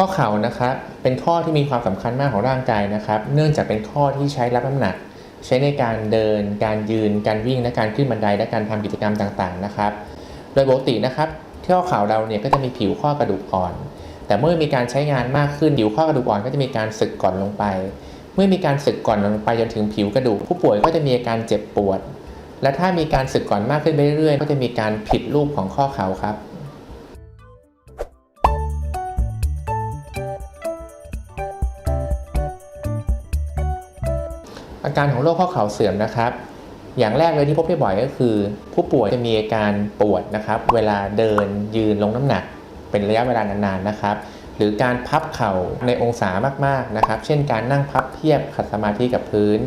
ข้อเข่านะครับเป็นข้อที่มีความสำคัญมากของร่างกายนะครับ เนื่องจากเป็นข้อที่ใช้รับน้ำหนัก ใช้ในการเดิน การยืน การวิ่งและการขึ้นบันไดและการทำกิจกรรมต่างๆนะครับ โดยปกตินะครับข้อเข่าเราเนี่ยก็จะมีผิวข้อกระดูกอ่อน แต่เมื่อมีการใช้งานมากขึ้นผิวข้อกระดูกอ่อนก็จะมีการสึกก่อนลงไป เมื่อมีการสึกก่อนลงไปจนถึงผิวกระดูก ผู้ป่วยก็จะมีอาการเจ็บปวด และถ้ามีการสึกก่อนมากขึ้นไปเรื่อยๆก็จะมีการผิดรูปของข้อเข่าครับ อาการของโรคข้อเข่าเสื่อมนะครับ อย่างแรกเลยที่พบได้บ่อยก็คือ ผู้ป่วยจะมีอาการปวดนะครับ เวลาเดินยืนลงน้ำหนัก เป็นระยะเวลานานๆนะครับ หรือการพับเข่าในองศามากๆนะครับ เช่นการนั่งพับเพียบขัดสมาธิกับพื้น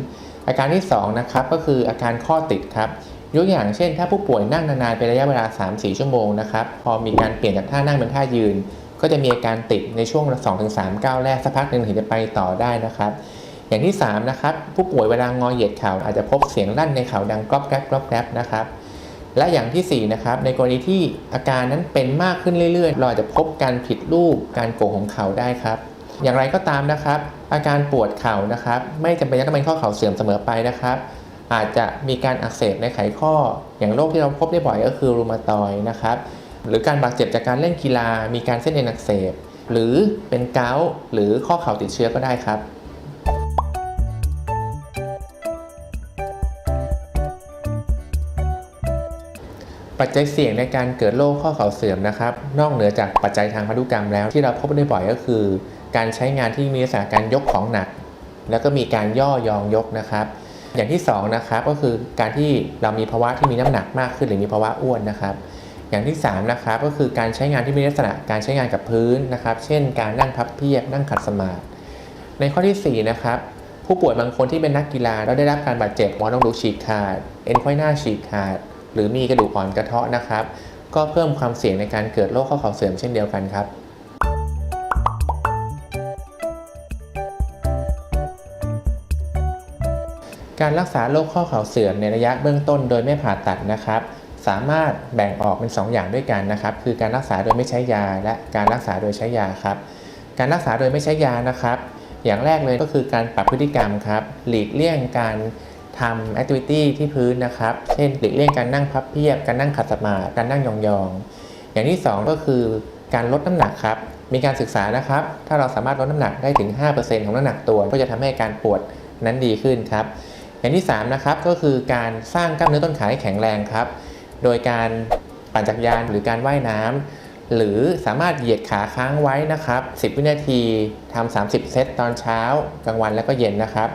อาการที่2นะครับก็คืออาการข้อติดครับยกอย่างเช่น ถ้าผู้ป่วยนั่งนานๆเป็นระยะเวลา 3-4 ชั่วโมงนะครับ พอมีการเปลี่ยนจากท่านั่งเป็นท่ายืน ก็จะมีอาการติดในช่วง 2-3 ก้าวแรกสักพักหนึ่งถึงจะไปต่อได้นะครับ อย่างที่3นะครับผู้ป่วยเวลางอเหยียดเข่าอาจจะพบเสียงลั่นในเข่าดังกรอบแกรบกรอบแกรบนะครับ และอย่างที่4นะครับในกรณีที่อาการนั้นเป็นมากขึ้นเรื่อยๆ เราอาจจะพบการผิดรูปการโก่งของเข่าได้ครับ อย่างไรก็ตามนะครับ อาการปวดเข่านะครับ ไม่จำเป็นจะต้องเป็นข้อเข่าเสื่อมเสมอไปนะครับ อาจจะมีการอักเสบในไขข้อ อย่างโรคที่เราพบได้บ่อยก็คือรูมาตอยนะครับหรือการบาดเจ็บจากการเล่นกีฬา มีการเส้นเอ็นอักเสบหรือเป็นเกาต์หรือข้อเข่าติดเชื้อก็ได้ครับ ปัจจัยเสี่ยงในการเกิดโรคข้อเข่าเสื่อมนะครับ นอกเหนือจากปัจจัยทางพันธุกรรมแล้วที่เราพบได้บ่อยก็คือ การใช้งานที่มีลักษณะการยกของหนัก แล้วก็มีการย่อยองยกนะครับ อย่างที่2นะครับก็คือการที่เรามีภาวะที่มีน้ำหนักมากขึ้น หรือมีภาวะอ้วนนะครับอย่างที่3นะครับก็คือการใช้งานที่มีลักษณะการใช้งานกับพื้นนะครับ เช่น การนั่งพับเพียบนั่งขัดสมาธิในข้อที่4นะครับผู้ป่วยบางคนที่เป็นนักกีฬาแล้วได้รับการบาดเจ็บหมอนรองดูฉีกขาด เอ็นไขว้หน้าฉีกขาด หรือมีกระดูกอ่อนกระเทาะนะครับ ก็เพิ่มความเสี่ยงในการเกิดโรคข้อเข่าเสื่อมเช่นเดียวกันครับการรักษาโรคข้อเข่าเสื่อมในระยะเบื้องต้นโดยไม่ผ่าตัดนะครับ สามารถแบ่งออกเป็น 2 อย่างด้วยกันนะครับ คือการรักษาโดยไม่ใช้ยา และการรักษาโดยใช้ยาครับ การรักษาโดยไม่ใช้ยานะครับ อย่างแรกเลยก็คือการปรับพฤติกรรมครับ หลีกเลี่ยงการ ทำแอคทิวิตี้ที่พื้นนะครับ เช่นหลีกเลี่ยงการนั่งพับเพียบ การนั่งขัดสมาธิการนั่งยองๆ อย่างที่ 2 ก็คือการลดน้ำหนักครับ มีการศึกษานะครับ ถ้าเราสามารถลดน้ำหนักได้ถึง 5%ของน้ำหนักตัว ก็จะทำให้การปวดนั้นดีขึ้นครับ อย่างที่ 3 นะครับ ก็คือการสร้างกล้ามเนื้อต้นขาให้แข็งแรงครับ โดยการปั่นจักรยานหรือการว่ายน้ำหรือสามารถเหยียดขาค้างไว้นะครับ 10 วินาทีทำ30 เซตตอนเช้ากลางวันและก็เย็นนะครับ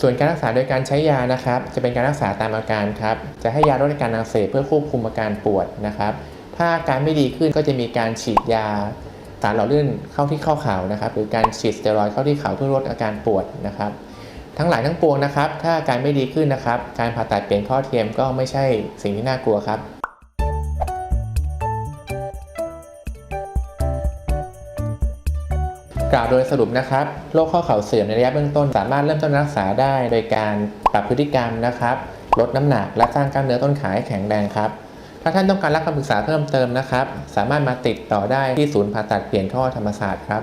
ส่วนการรักษาโดยการใช้ยานะครับ จะเป็นการรักษาตามอาการครับ จะให้ยาลดอาการอักเสบเพื่อควบคุมอาการปวดนะครับ ถ้าอาการไม่ดีขึ้นก็จะมีการฉีดยาสารหล่อลื่นเข้าที่ข้อเข่านะครับ หรือการฉีดสเตียรอยด์เข้าที่เข่าเพื่อลดอาการปวดนะครับ ทั้งหลายทั้งปวงนะครับ ถ้าอาการไม่ดีขึ้นนะครับ การผ่าตัดเปลี่ยนข้อเทียมก็ไม่ใช่สิ่งที่น่ากลัวครับ กล่าวโดยสรุปนะครับโรคข้อเข่าเสื่อมในระยะเบื้องต้น สามารถเริ่มต้นรักษาได้ โดยการปรับพฤติกรรมนะครับลดน้ำหนักและสร้างกล้ามเนื้อต้นขาให้แข็งแรงครับ ถ้าท่านต้องการรับคำปรึกษาเพิ่มเติมนะครับ สามารถมาติดต่อได้ที่ศูนย์ผ่าตัดเปลี่ยนท่อธรรมศาสตร์ครับ